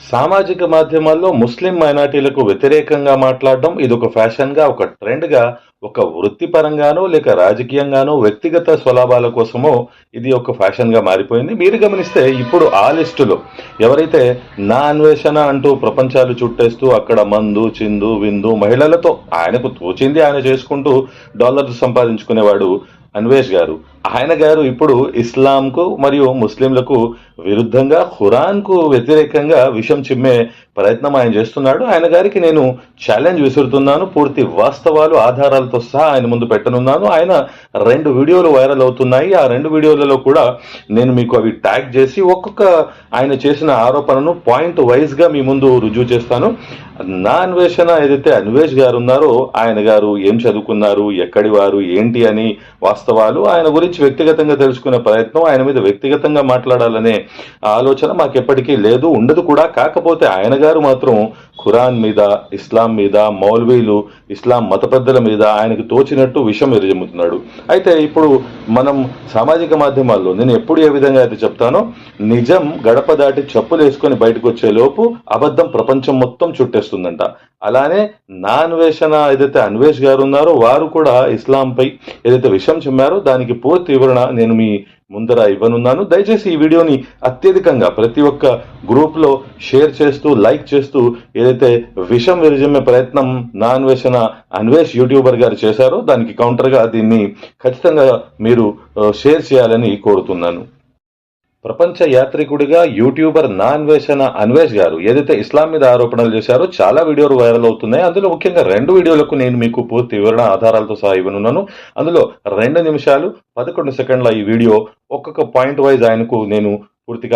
సామాజిక మాధ్యమాల్లో ముస్లిం మైనార్టీలకు వ్యతిరేకంగా మాట్లాడడం ఇది ఒక ఫ్యాషన్గా ఒక ట్రెండ్గా ఒక వృత్తిపరంగానో లేక రాజకీయంగానో వ్యక్తిగత స్వలాభాల కోసమో ఇది ఒక ఫ్యాషన్గా మారిపోయింది. మీరు గమనిస్తే ఇప్పుడు ఆ లిస్టులో ఎవరైతే నా అన్వేషణ అంటూ ప్రపంచాలు చుట్టేస్తూ అక్కడ మందు చిందు విందు మహిళలతో ఆయనకు తోచింది ఆయన చేసుకుంటూ డాలర్లు సంపాదించుకునేవాడు అన్వేష్ గారు. ఆయన గారు ఇప్పుడు ఇస్లాంకు మరియు ముస్లింలకు విరుద్ధంగా ఖురాన్కు వ్యతిరేకంగా విషం చిమ్మే ప్రయత్నం ఆయన చేస్తున్నాడు. ఆయన గారికి నేను ఛాలెంజ్ విసురుతున్నాను. పూర్తి వాస్తవాలు ఆధారాలతో సహా ఆయన ముందు పెట్టనున్నాను. ఆయన రెండు వీడియోలు వైరల్ అవుతున్నాయి. ఆ రెండు వీడియోలలో కూడా నేను మీకు అవి ట్యాగ్ చేసి ఒక్కొక్క ఆయన చేసిన ఆరోపణను పాయింట్ వైజ్గా మీ ముందు రుజువు చేస్తాను. నా అన్వేషణ ఏదైతే అన్వేష్ గారు ఉన్నారో ఆయన గారు ఏం చదువుకున్నారు ఎక్కడి వారు ఏంటి అని వాస్తవాలు. ఆయన గురించి వ్యక్తిగతంగా తెలుసుకునే ప్రయత్నం ఆయన మీద వ్యక్తిగతంగా మాట్లాడాలనే ఆలోచన మాకు ఎప్పటికీ లేదు. ఉండదు కూడా. కాకపోతే ఆయన గారు మాత్రం ఖురాన్ మీద ఇస్లాం మీద మౌల్వీలు ఇస్లాం మత పెద్దల మీద ఆయనకు తోచినట్టు విషం ఎరజమ్ముతున్నాడు అయితే ఇప్పుడు మనం సామాజిక మాధ్యమాల్లో నేను ఎప్పుడు ఏ విధంగా అయితే చెప్తానో నిజం గడప దాటి చెప్పులు వేసుకొని బయటకు వచ్చే లోపు అబద్ధం ప్రపంచం మొత్తం చుట్టేస్తుందంట. అలానే నా అన్వేషణ ఏదైతే అన్వేష్ గారు ఉన్నారో వారు కూడా ఇస్లాంపై ఏదైతే విషం చిమ్మారో దానికి పూర్తి వివరణ నేను మీ ముందర ఇవ్వనున్నాను. దయచేసి ఈ వీడియోని అత్యధికంగా ప్రతి ఒక్క గ్రూప్లో షేర్ చేస్తూ లైక్ చేస్తూ ఏదైతే విషం విరజమ్మే ప్రయత్నం నా అన్వేషణ అన్వేష్ యూట్యూబర్ గారు చేశారో దానికి కౌంటర్గా దీన్ని ఖచ్చితంగా మీరు షేర్ చేయాలని కోరుతున్నాను. ప్రపంచ యాత్రికుడిగా యూట్యూబర్ నా అన్వేషణ అన్వేష్ గారు ఏదైతే ఇస్లాం మీద ఆరోపణలు చేశారో చాలా వీడియోలు వైరల్ అవుతున్నాయి. అందులో ముఖ్యంగా రెండు వీడియోలకు నేను మీకు పూర్తి వివరణ ఆధారాలతో సహా ఇవ్వనున్నాను. అందులో రెండు నిమిషాలు పదకొండు సెకండ్ల ఈ వీడియో ఒక్కొక్క పాయింట్ వైజ్ ఆయనకు నేను పూర్తిగా